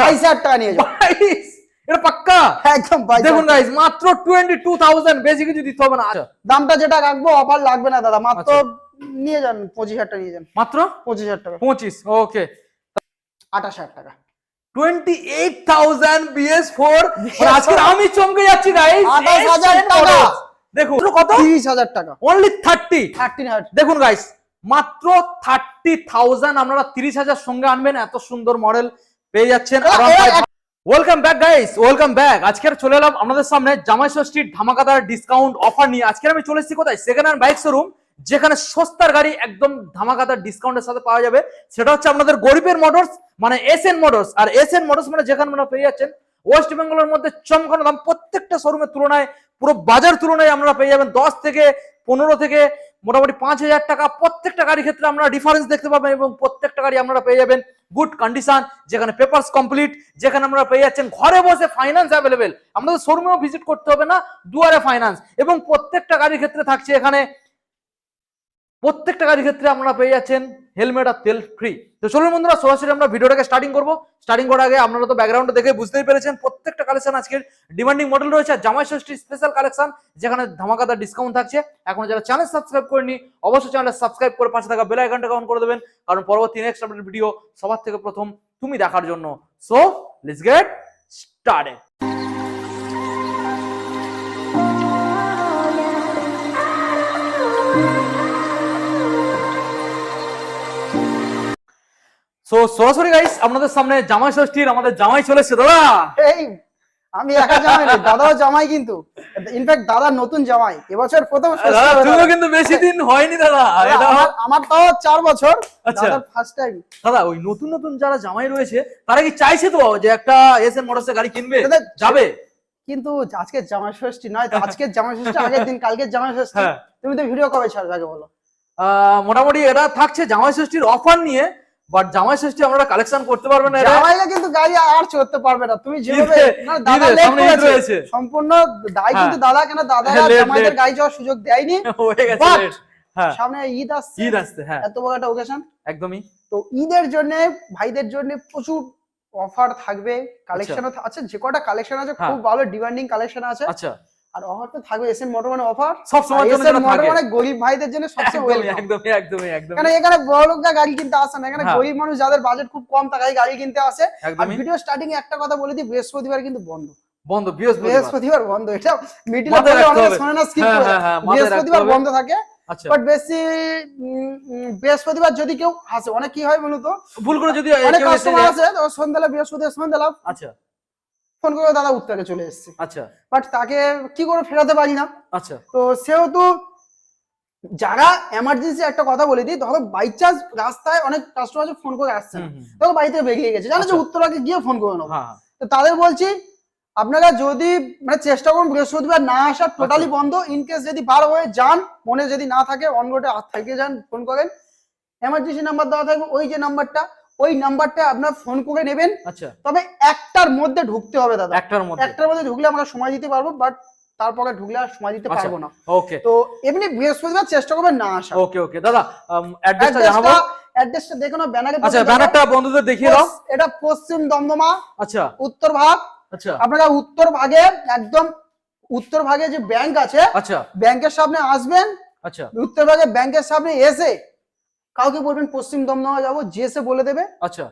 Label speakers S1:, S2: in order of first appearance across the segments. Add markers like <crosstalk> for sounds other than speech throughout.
S1: বাইশ হাজার টাকা নিয়ে
S2: বাইশ এটা পাক্কা?
S1: একদম
S2: দেখুন গাইস মাত্র টোয়েন্টি টু থাউজেন্ড বেশি কিছু দিতে হবে না আচ্ছা।
S1: দামটা যেটা রাখব অফার লাগবে না দাদা। মাত্র
S2: আচ্ছা।
S1: নিয়ে যান পঁচিশ হাজার টাকা নিয়ে যান।
S2: মাত্র?
S1: পঁচিশ হাজার টাকা।
S2: পঁচিশ ওকে
S1: আঠাশ হাজার টাকা।
S2: Twenty eight thousand BS four আজকে আমি চমকে যাচ্ছি গাইস
S1: আঠাশ হাজার টাকা।
S2: দেখুন কত?
S1: তিরিশ হাজার টাকা।
S2: অনলি থার্টি দেখুন গাইস মাত্র থার্টি থাউজেন্ড আপনারা তিরিশ হাজার সঙ্গে আনবেন এত সুন্দর মডেল পেয়ে যাচ্ছেন welcome back guys welcome back আজকের চলে এলাম আপনাদের সামনে জামাই ষষ্ঠীর ধামাকাদার ডিসকাউন্ট অফার নিয়ে। আজকে আমি চলে এসেছি কোথায়? সেকেন্ড হ্যান্ড বাইক শোরুম যেখানে সস্তার গাড়ি একদম ধামাকাদার ডিসকাউন্টের সাথে পাওয়া যাবে। সেটা হচ্ছে আপনাদের গরিবের মোটরস মানে এস এন মোটরস আর এস এন মোটরস মানে যেখানে আপনারা পেয়ে যাচ্ছেন ওয়েস্ট বেঙ্গলের মধ্যে চমকানো দাম প্রত্যেকটা শোরুমের তুলনায় পুরো বাজার তুলনায় আপনারা পেয়ে যাবেন দশ থেকে পনেরো থেকে মোটামুটি পাঁচ হাজার টাকা প্রত্যেকটা গাড়ির ক্ষেত্রে আমরা ডিফারেন্স দেখতে পাবেন এবং প্রত্যেকটা গাড়ি আপনারা পেয়ে যাবেন গুড কন্ডিশন যেখানে পেপারস কমপ্লিট যেখানে আমরা পেয়ে যাচ্ছেন ঘরে বসে ফাইন্যান্স অ্যাভেলেবেল আমাদের শোরুমেও ভিজিট করতে হবে না, দুয়ারে ফাইন্যান্স এবং প্রত্যেকটা গাড়ির ক্ষেত্রে থাকছে এখানে, প্রত্যেকটা গাড়ির ক্ষেত্রে আপনারা পেয়ে যাচ্ছেন হেলমেট আর তেল ফ্রি তো চলুন বন্ধুরা, সরাসরি আমরা ভিডিওটাকে স্টার্টিং করব। স্টার্টিং করার আগে আপনারা তো ব্যাকগ্রাউন্ডে দেখে বুঝতেই পেরেছেন, প্রত্যেকটা কালেকশন আজকের ডিমান্ডিং মডেল রয়েছে। জামাই ষষ্ঠী স্পেশাল কালেকশন যেখানে ধামাকাদার ডিসকাউন্ট থাকছে। এখন যারা চ্যানেল সাবস্ক্রাইব করেনি অবশ্যই চ্যানেল সাবস্ক্রাইব করে পাশে থাকা বেল আইকনটাকে অন করে দেবেন। কারণ পরবর্তী নেক্সট আপডেট ভিডিও সবার থেকে প্রথম তুমি দেখার জন্য। So let's get started so সরাসরি গাইস আপনাদের সামনে জামাই ষষ্ঠীর আমাদের জামাই চলেছে দাদা।
S1: এই আমি একা জামাই নই, দাদাও জামাই কিন্তু। ইনফ্যাক্ট দাদা নতুন জামাই এবছর প্রথম
S2: দাদা
S1: দাদা।
S2: কিন্তু বেশি দিন হয়নি দাদা।
S1: দাদা, আমার তাও চার বছর। দাদার ফার্স্ট টাইম
S2: দাদা ওই নতুন নতুন যারা জামাই রয়েছে তারা কি চাইছে তো যে একটা এস এন মোটরসের গাড়ি কিনবে? যাবে?
S1: কিন্তু আজকে জামাই ষষ্ঠী নয় আজকে জামাই ষষ্ঠী <laughs> আগের দিন কালকে জামাই ষষ্ঠী।
S2: হ্যাঁ।
S1: তুমি তো ভিডিও কবে ছাড়বে আগে বলো।
S2: আহ, মোটামুটি এটা থাকছে জামাই ষষ্ঠীর অফার নিয়ে। বাট জামাই ষষ্ঠী আমরা কালেকশন করতে পারবেন না
S1: জামাইরা কিন্তু গাড়ি আর চড়তে পারবে না। তুমি যেভাবে না, দাদা করেছে। সম্পূর্ণ দায়
S2: হ্যাঁ।
S1: কিন্তু দাদা কেন? দাদা
S2: হ্যাঁ,
S1: জামাইদের গাড়ি যাওয়ার সুযোগ দেয়নি। <laughs>
S2: হয়ে গেছে হ্যাঁ।
S1: সামনে ঈদ আসছে।
S2: ঈদ আসছে হ্যাঁ।
S1: এত বড় একটা ওকেশন
S2: একদমই।
S1: তো ঈদের জন্য ভাইদের জন্য প্রচুর অফার থাকবে। কালেকশন আছে যে কটা কালেকশন আছে। খুব ভালো ডিমান্ডিং কালেকশন আছে।
S2: আচ্ছা।
S1: আর অফার তো থাকবে এসএন মোটর মানে অফার
S2: সব সময়
S1: মোটর মানে গরিব ভাইদের জন্য সবচেয়ে ওয়েলকাম
S2: একদমই একদমই একদমই।
S1: কারণ এখানে বড় লোকরা গাড়ি কিনতে আসে না এখানে
S2: হ্যাঁ।
S1: গরিব মানুষ যাদের বাজেট খুব কম টাকায় গাড়ি কিনতে আসে। আর ভিডিও স্টার্টিং এ একটা কথা বলে দিই বৃহস্পতিবার কিন্তু বন্ধ।
S2: বন্ধ বৃহস্পতিবার।
S1: বন্ধ এটা মিডিলে। শোনে না স্কিপ
S2: হ্যাঁ,
S1: করে।
S2: হ্যাঁ, হ্যাঁ,
S1: বৃহস্পতিবার বন্ধ থাকে।
S2: আচ্ছা।
S1: বাট বেশি উম, উম, বৃহস্পতিবার যদি কেউ আসে অনেক কি হয় বলতো
S2: ভুল করে যদি
S1: অনেক
S2: এসে
S1: কাস্টমার তো সন্ধ্যাবেলা বৃহস্পতিবার সন্ধ্যাবেলা
S2: আচ্ছা।
S1: ফোন করে দাদা উত্তরে চলে এসেছে।
S2: আচ্ছা।
S1: বাট তাকে কি করে ফেরাতে পারি না?
S2: আচ্ছা।
S1: তো সেহেতু যারা এমার্জেন্সি একটা কথা বলে দিই ধরো বাই চান্স রাস্তায় অনেক কাস্টমার ফোন করে আসছে না। ধরো বাড়িতে বেরিয়ে গেছে। জানো যে
S2: আচ্ছা।
S1: উত্তরাকে গিয়ে ফোন করে নেব।
S2: হ্যাঁ হ্যাঁ।
S1: তো তাদের বলছি আপনারা যদি মানে চেষ্টা করুন বৃহস্পতিবার না আসার টোটালি
S2: আচ্ছা।
S1: বন্ধ ইন কেস যদি বার হয়ে যান মনে যদি না থাকে অন রোডে থেকে যান ফোন করেন। এমার্জেন্সি নাম্বার দেওয়া থাকবে ওই যে নাম্বারটা ওই নাম্বারটা আপনার ফোন করে নেবেন।
S2: আচ্ছা।
S1: তবে একটার মধ্যে ঢুকতে হবে দাদা।
S2: একটার মধ্যে।
S1: একটার মধ্যে ঢুকলে আমরা সময় দিতে পারব বাট তারপরে ঢুকলে আর সময় দিতে
S2: আচ্ছা।
S1: পারব না।
S2: ওকে
S1: তো এমনি বৃহস্পতিবার চেষ্টা করবেন না আসা
S2: ওকে ওকে দাদা অ্যাড্রেসটা জানাব?
S1: অ্যাড্রেসটা দেখো না ব্যানারে
S2: আচ্ছা ব্যানারটা বন্ধুদের দেখিয়ে দাও।
S1: এটা পশ্চিম দমদমা
S2: আচ্ছা।
S1: উত্তর ভাগ।
S2: আচ্ছা।
S1: আপনারা উত্তর ভাগে একদম উত্তর ভাগে যে ব্যাংক আছে
S2: আচ্ছা।
S1: ব্যাংকের সামনে আসবেন।
S2: আচ্ছা।
S1: উত্তর ভাগে ব্যাংকের সামনে এসে কাউকে বলবেন পশ্চিম দমদমা যাব যে এসে বলে দেবে
S2: আচ্ছা।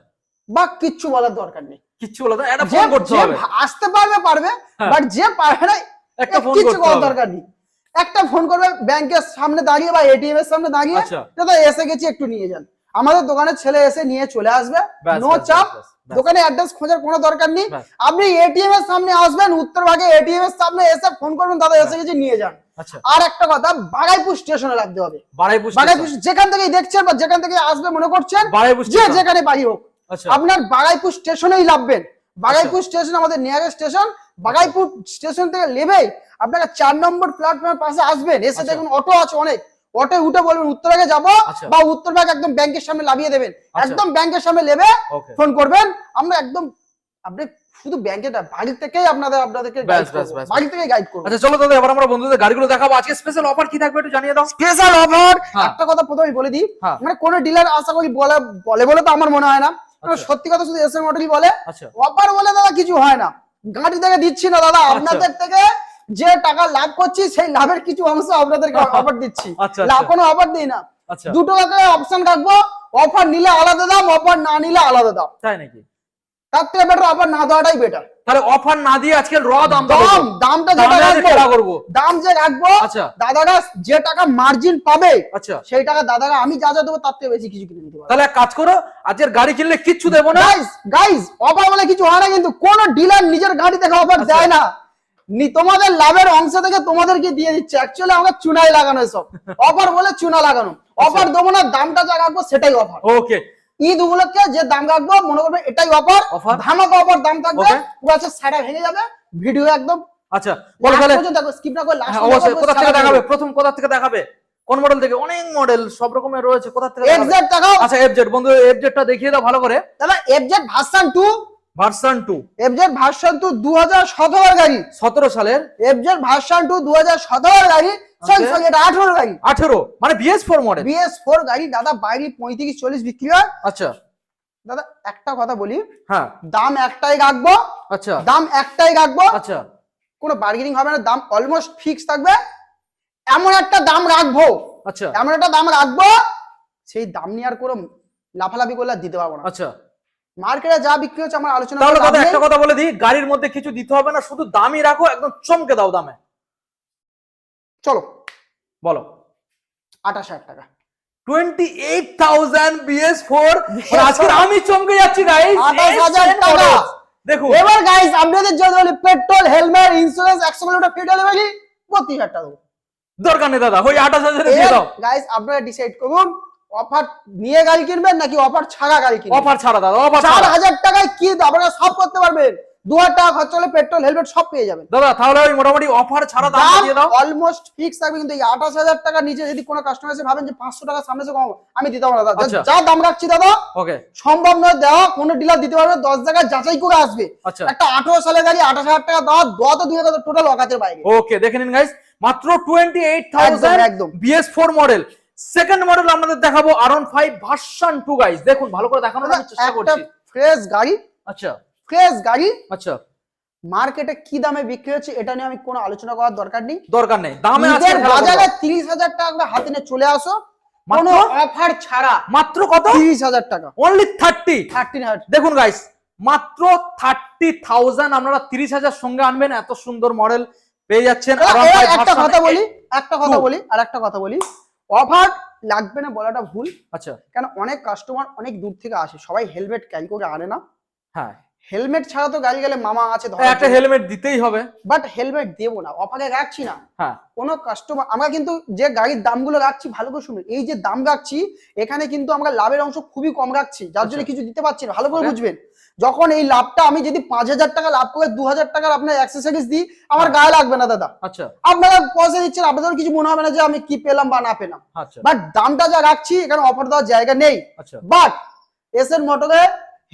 S1: বা কিচ্ছু বলার দরকার নেই।
S2: কিচ্ছু বলো একটা ফোন করতে হবে।
S1: আসতে পারবে পারবে
S2: হ্যাঁ।
S1: বাট যে পারবে না
S2: একটা ফোন
S1: কিচ্ছু করার দরকার নেই। একটা ফোন করবে ব্যাংকের সামনে দাঁড়িয়ে বা এটিএম এর সামনে দাঁড়িয়ে
S2: আচ্ছা।
S1: দাদা এসে গেছি একটু নিয়ে যান। আমাদের দোকানের ছেলে এসে নিয়ে চলে আসবে। নো চাপ। দোকানে অ্যাড্রেস খোঁজার কোনো দরকার নেই। আপনি এটিএম এর সামনে আসবেন উত্তর ভাগে এটিএম এর সামনে এসে ফোন করবেন দাদা এসে গেছি নিয়ে যান।
S2: আচ্ছা
S1: আর একটা কথা বাগাইপুর স্টেশনে লাগতে হবে। বাগাইপুর যেখান থেকে দেখছেন বা যেখান থেকে আসবে মনে করছেন যে যেখানে বাড়ি হোক।
S2: আচ্ছা।
S1: আপনার বাগাইপুর স্টেশনেই লাভবেন। বাগাইপুর স্টেশন আমাদের নিয়ারেস্ট স্টেশন। বাগাইপুর স্টেশন থেকে নেবেই। আপনারা চার নম্বর প্ল্যাটফর্মের পাশে আসবেন। এসে
S2: আচ্ছা।
S1: দেখুন অটো আছে অনেক। অটো উঠে বলবেন উত্তরাগে যাব
S2: আচ্ছা।
S1: বা উত্তরবাগ একদম ব্যাংকের সামনে লাভিয়ে দেবেন।
S2: আচ্ছা।
S1: একদম ব্যাংকের সামনে নেবে ফোন করবেন। আমরা একদম আপনি শুধু ব্যাংকে না বাড়ি থেকেই আপনাদের আপনাদেরকে বাড়ি থেকেই গাইড করব।
S2: আচ্ছা চলো দাদা এবার আমরা বন্ধুদের গাড়িগুলো দেখাবো। আজকে স্পেশাল অফার কি থাকবে একটু জানিয়ে দাও।
S1: স্পেশাল অফার
S2: হ্যাঁ।
S1: একটা কথা প্রথমেই বলে দিই
S2: হ্যাঁ।
S1: মানে কোন ডিলার আশা করি বলে বলে বলে তো আমার মনে হয় না।
S2: আচ্ছা।
S1: সত্যি কথা শুধু মডেলই বলে
S2: আচ্ছা।
S1: অফার বলে দাদা কিছু হয় না। গাড়ি থেকে দিচ্ছি না দাদা আপনাদের থেকে যে টাকা লাভ করছি সেই লাভের কিছু অংশ আপনাদেরকে অফার দিচ্ছি।
S2: আচ্ছা,
S1: লাভ
S2: আচ্ছা।
S1: কোনো অফার দিই না।
S2: আচ্ছা।
S1: দুটো টাকা অপশন রাখব। অফার নিলে আলাদা দাম অফার না নিলে আলাদা দাম।
S2: তাই নাকি?
S1: তার থেকে বেটার অফার না দেওয়াটাই বেটার
S2: তাহলে অফার না দিয়ে র দাম
S1: দাম দামটা যেটা রাখব
S2: করব।
S1: দাম যে রাখব
S2: আচ্ছা।
S1: দাদারা যে টাকা মার্জিন পাবে
S2: আচ্ছা।
S1: সেই টাকা দাদারা আমি যা যা দেবো তার থেকে বেশি কিছু কিনে নিতে পারব।
S2: তাহলে এক কাজ করো আজকের গাড়ি কিনলে কিচ্ছু দেবো না।
S1: গাইস অফার বলে কিছু হয় না কিন্তু কোন ডিলার নিজের গাড়ি থেকে অফার
S2: আচ্ছা।
S1: দেয় না। তোমাদের লাভের অংশ থেকে তোমাদেরকে দিয়ে দিচ্ছে। অ্যাকচুয়ালি আমাকে চুনাই লাগানো সব অফার <laughs> বলে চুনা লাগানো।
S2: আচ্ছা।
S1: অফার দেবো না দামটা যা রাখব সেটাই অফার
S2: ওকে
S1: ঈদ উপলক্ষে যে দাম রাখব মনে করবে এটাই অফার? ধামাকা অফার দাম থাকবে। পুরো আছে সাইডা ভেঙে যাবে ভিডিও একদম।
S2: আচ্ছা বলো তাহলে।
S1: স্কিপ না করে last
S2: হ্যাঁ, অবশ্যই। কোথা থেকে দেখাবে? প্রথম কোথা থেকে দেখাবে? কোন মডেল থেকে? অনেক মডেল সব রকমের রয়েছে। কোথা থেকে দেখাবে?
S1: এফজেড দেখাও।
S2: আচ্ছা এফজেড বন্ধু এফজেডটা দেখিয়ে দাও ভালো করে।
S1: দাদা FZ version two
S2: version two
S1: FZ version two দু হাজার সতেরোর গাড়ি।
S2: সতেরো সালের।
S1: এফজেড ভার্সন টু দু হাজার সতেরোর গাড়ি।
S2: Okay.
S1: সরি এটা আঠেরো গাড়ি।
S2: আঠেরো? মানে BS four model
S1: BS four গাড়ি দাদা বাইরে পঁয়ত্রিশ চল্লিশ বিক্রি হয়।
S2: আচ্ছা।
S1: দাদা একটা কথা বলি।
S2: হ্যাঁ।
S1: দাম একটাই রাখব।
S2: আচ্ছা।
S1: দাম একটাই রাখব।
S2: আচ্ছা।
S1: কোনো বার্গেনিং হবে না দাম অলমোস্ট ফিক্স থাকবে। এমন একটা দাম রাখব।
S2: আচ্ছা।
S1: এমন একটা দাম রাখব সেই দাম নিয়ে আর কোনো লাফালাফি করলে দিতে পারব না।
S2: আচ্ছা।
S1: মার্কেটে যা বিক্রি হচ্ছে আমার আলোচনা
S2: তাহলে দাদা একটা কথা বলে দিই গাড়ির মধ্যে কিছু দিতে হবে না শুধু দামই রাখো একদম চমকে দাও দামে।
S1: চলো।
S2: বলো।
S1: আঠাশ হাজার টাকা।
S2: Twenty eight thousand BS four আজকে আমি চমকে যাচ্ছি গাইস
S1: 28,000 টাকা।
S2: দেখুন।
S1: এবার গাইস আপনাদের জন্য বলি পেট্রোল হেলমেট ইন্স্যুরেন্স একশো কিলোমিটার ফ্রি ডেলিভারি বত্রিশ হাজার টাকা দেবো।
S2: দরকার নেই দাদা। ওই আঠাশ হাজারে দিয়ে দাও।
S1: গাইস আপনারা ডিসাইড করুন অফার নিয়ে গাড়ি কিনবেন নাকি অফার ছাড়া গাড়ি কিনবেন?
S2: অফার ছাড়া দাদা অফার
S1: চার
S2: ছাড়া
S1: হাজার টাকায় কি আপনারা সব করতে পারবেন? দু হাজার টাকা খরচা হলে পেট্রোল হেলমেট সব পেয়ে যাবেন।
S2: দাদা তাহলে ওই মোটামুটি অফার ছাড়া দাম দিয়ে দাও।
S1: অলমোস্ট ফিক্স থাকবে কিন্তু এই আঠাশ হাজার টাকা নিচে যদি কোনো কাস্টমার এসে ভাবেন যে পাঁচশো টাকা সামনে এসে কমাবো আমি দিতে পারব না দাদা।
S2: আচ্ছা।
S1: যা দাম রাখছি দাদা
S2: ওকে।
S1: সম্ভব নয় দেওয়া কোনো ডিলার দিতে পারবে দশ জায়গায় যাচাই করে আসবে।
S2: আচ্ছা।
S1: একটা আঠারো সালের গাড়ি আঠাশ হাজার টাকা দেওয়া দেওয়া তো দুই হাজার টোটাল অকাতের বাইরে।
S2: ওকে দেখে নিন গাইস মাত্র টোয়েন্টি এইট থাউজেন্ড
S1: একদম।
S2: BS four model second model আপনাদের দেখাবো আরন ফাইভ ভার্সন টু গাইস দেখুন ভালো করে দেখানোর চেষ্টা করছি।
S1: ফ্রেশ গাড়ি
S2: আচ্ছা।
S1: ফ্রেশ গাড়ি?
S2: আচ্ছা।
S1: মার্কেটে কি দামে বিক্রি হচ্ছে এটা নিয়ে আমি কোনো আলোচনা করার দরকার নেই।
S2: দরকার নেই। দামে
S1: বাজারে। তিরিশ হাজার টাকা হাতে নিয়ে চলে আসো। কোনো অফার ছাড়া।
S2: মাত্র কত?
S1: তিরিশ হাজার টাকা।
S2: অনলি থার্টি
S1: হাজার
S2: দেখুন গাইস মাত্র থার্টি থাউজেন্ড আপনারা তিরিশ হাজার সঙ্গে আনবেন। এত সুন্দর মডেল পেয়ে যাচ্ছেন।
S1: একটা কথা বলি একটা কথা বলি আর একটা কথা বলি। অফার লাগবে না বলাটা ভুল।
S2: আচ্ছা।
S1: কেন? অনেক কাস্টমার অনেক দূর থেকে আসে। সবাই হেলমেট ক্যারি করে আনে না।
S2: হ্যাঁ।
S1: হেলমেট ছাড়া তো গাড়ি গেলে মামা আছে
S2: একটা হেলমেট দিতেই হবে।
S1: বাট হেলমেট দেবো না অফারে রাখছি না।
S2: হ্যাঁ।
S1: কোনো কাস্টমার আমরা কিন্তু যে গাড়ির দামগুলো রাখছি ভালো করে শুনুন এই যে দাম রাখছি এখানে কিন্তু আমরা লাভের অংশ খুবই কম রাখছি যার জন্য
S2: আচ্ছা।
S1: কিছু দিতে পারছি না ভালো করে বুঝবেন। যখন এই লাভটা আমি যদি পাঁচ হাজার টাকা লাভ করে দু হাজার টাকার আপনার অ্যাক্সেসরিজ দিই আমার
S2: হ্যাঁ।
S1: গায়ে লাগবে না দাদা।
S2: আচ্ছা।
S1: আপনারা পয়সা দিচ্ছেন আপনাদের কিছু মনে হবে না যে আমি কি পেলাম বা না পেলাম।
S2: আচ্ছা।
S1: বাট দামটা যা রাখছি এখানে অফার দেওয়ার জায়গা নেই।
S2: আচ্ছা।
S1: বাট এস এর মোটরে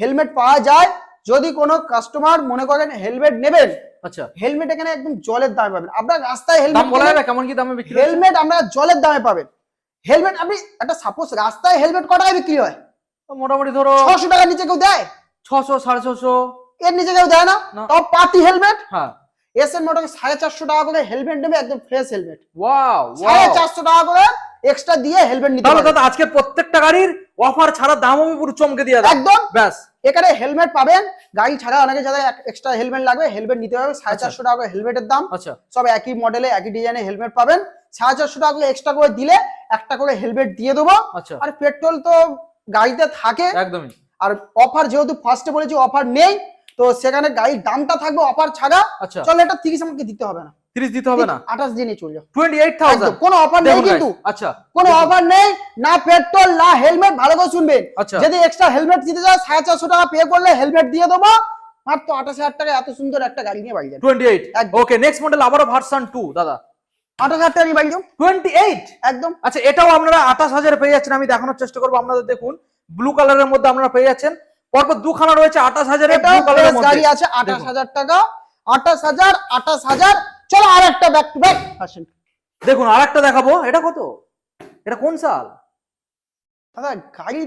S1: হেলমেট পাওয়া যায় যদি কোনো কাস্টমার মনে করেন হেলমেট নেবেন
S2: আচ্ছা।
S1: হেলমেট এখানে একদম জলের দামে পাবেন। আপনার রাস্তায় হেলমেট
S2: বলা যাবে কেমন কি দামে বিক্রি
S1: হেলমেট আমরা জলের দামে পাবেন। হেলমেট আপনি একটা সাপোজ রাস্তায় হেলমেট কত টাকায় বিক্রি হয়?
S2: মোটামুটি ধরো
S1: ছশো টাকার নিচে কেউ দেয়?
S2: ছশো সাড়ে ছশো।
S1: এর নিচে কেউ দেয় না। তাও পাতি হেলমেট
S2: হ্যাঁ।
S1: এস এর মোটরে সাড়ে চারশো টাকা করে হেলমেট নেবে একদম ফ্রেশ হেলমেট
S2: ওয়াও
S1: সাড়ে চারশো টাকা করে এক্সট্রা দিয়ে হেলমেট নিতে
S2: তাহলে
S1: পারবেন
S2: দাদা আজকে প্রত্যেকটা গাড়ির অফার ছাড়া দাম আমি পুরো চমকে দিয়ে
S1: একদম।
S2: ব্যাস।
S1: এখানে হেলমেট পাবেন। গাড়ি ছাড়া অনেকে যাদের এক্সট্রা হেলমেট লাগবে হেলমেট নিতে হবে সাড়ে
S2: আচ্ছা।
S1: চারশো টাকা করে হেলমেটের দাম।
S2: আচ্ছা।
S1: সব একই মডেলে একই ডিজাইনে হেলমেট পাবেন। সাড়ে চারশো টাকা করে এক্সট্রা করে দিলে একটা করে হেলমেট দিয়ে দেবো।
S2: আচ্ছা।
S1: আর পেট্রোল তো গাড়িতে থাকে।
S2: একদমই।
S1: আর অফার যেহেতু ফার্স্টে বলেছি অফার নেই তো সেখানে গাড়ির দামটা থাকবে অফার ছাড়া।
S2: আচ্ছা।
S1: চল এটা তিরিশ আমাকে দিতে হবে না।
S2: তিরিশ দিতে হবে না?
S1: আঠাশ দিনে চলে যাও
S2: টোয়েন্টি এইট
S1: একদম,
S2: থাউজেন্ড
S1: কোনো অফার নেই কিন্তু।
S2: আচ্ছা।
S1: কোনো অফার নেই না পেট্রোল না হেলমেট ভালো করে শুনবেন।
S2: আচ্ছা।
S1: যদি এক্সট্রা হেলমেট দিতে সাড়ে চারশো টাকা পে করলে হেলমেট দিয়ে দেবো। মাত্র আঠাশ হাজার টাকা এত সুন্দর একটা গাড়ি নিয়ে বাড়ি যান
S2: টোয়েন্টি এইট
S1: একদম।
S2: ওকে নেক্সট মডেল আবারও ভার্সন টু দাদা।
S1: আঠাশ হাজার টাকা নিয়ে বাড়ি যাও
S2: টোয়েন্টি এইট
S1: একদম।
S2: আচ্ছা এটাও আপনারা আঠাশ হাজার পেয়ে যাচ্ছেন আমি দেখানোর চেষ্টা করব আপনাদের দেখুন। ব্লু কালারের মধ্যে আপনারা পেয়ে যাচ্ছেন। পরপর দুখানা রয়েছে আঠাশ হাজারের
S1: এটাও
S2: ব্লু কালারের
S1: গাড়ি আছে আঠাশ
S2: দেখুন।
S1: হাজার টাকা। আঠাশ হাজার আঠাশ হাজার চলো আর একটা ব্যাক টু ব্যাক আসেন।
S2: দেখুন আরেকটা দেখাবো। এটা কত? এটা কোন সাল?
S1: দাদা গাড়ি